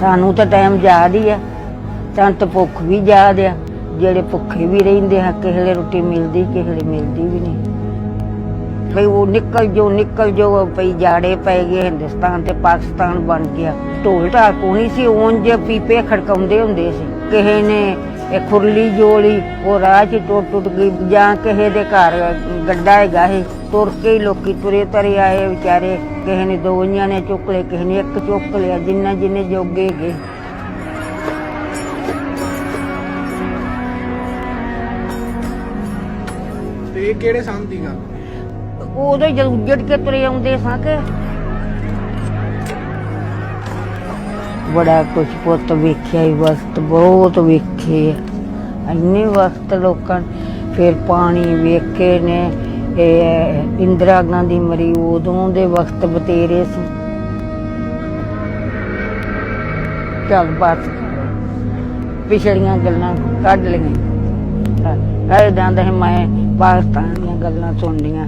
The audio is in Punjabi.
ਸਾਨੂੰ ਤਾਂ ਟਾਈਮ ਯਾਦ ਹੀ ਆ। ਸਾਨੂੰ ਤਾਂ ਭੁੱਖ ਵੀ ਯਾਦ ਆ। ਜਿਹੜੇ ਭੁੱਖੇ ਵੀ ਰਹਿੰਦੇ ਆ, ਕਿਸੇ ਵੇਲੇ ਰੋਟੀ ਮਿਲਦੀ, ਕਿਸੇ ਵੇਲੇ ਮਿਲਦੀ ਵੀ ਨਹੀਂ। ਭਈ ਉਹ ਨਿਕਲ ਜੋ ਨਿਕਲ ਜੋ ਭਈ ਜਾੜੇ ਪੈ ਗਏ ਹਿੰਦੁਸਤਾਨ ਤੇ ਪਾਕਿਸਤਾਨ ਬਣ ਗਿਆ। ਢੋਲ ਢਾਲ ਕੋਣੀ ਸੀ, ਉਂਝ ਪੀਪੇ ਖੜਕਾਉਂਦੇ ਹੁੰਦੇ ਸੀ। ਕਿਸੇ ਨੇ ਇਹ ਖੁਰਲੀ ਜੋਲੀ ਉਹ ਰਾਹ 'ਚ ਟੁੱਟ ਟੁੱਟ ਗਈ ਜਾਂ ਕਿਸੇ ਦੇ ਘਰ ਗੱਡਾ ਹੈਗਾ ਸੀ ਤੁਰ ਕੇ ਹੀ ਲੋਕੀ ਤੁਰੇ ਤਰੇ ਆਏ ਵਿਚਾਰੇ ਕਿਸੇ ਨੇ ਦੋ ਜੀਆਂ ਨੇ ਚੁੱਕ ਲਏ ਕਿਸੇ ਨੇ ਇੱਕ ਚੁੱਕ ਲਿਆ ਜਿੰਨਾ ਜਿੰਨੇ ਜੋਗੇ ਗਏ ਤੇ ਇਹ ਕਿਹੜੇ ਸੰਨ ਦੀ ਗੱਲ? ਉਦੋਂ ਹੀ ਜਦ ਉੱਜੜ ਕੇ ਤੁਰੇ ਆਉਂਦੇ ਸਾਂ ਕਿ। ਬੜਾ ਕੁਛ ਪੁੱਤ ਵੇਖਿਆ ਹੀ ਵਕਤ ਬਹੁਤ ਵੇਖੇ ਆ। ਇੰਨੇ ਵਕਤ ਲੋਕਾਂ ਫਿਰ ਪਾਣੀ ਵੇਖੇ ਨੇ, ਇਹ ਇੰਦਰਾ ਗਾਂਧੀ ਮਰੀ ਉਦੋਂ ਦੇ ਵਕਤ ਬਤੇਰੇ ਸੀ। ਚੱਲ ਬਸ, ਪਿਛੜੀਆਂ ਗੱਲਾਂ ਕੱਢ ਲਈਆਂ। ਕਹੇ ਜਾਂਦਾ ਸੀ ਮੈਂ ਪਾਕਿਸਤਾਨ ਦੀਆਂ ਗੱਲਾਂ ਸੁਣਦੀਆਂ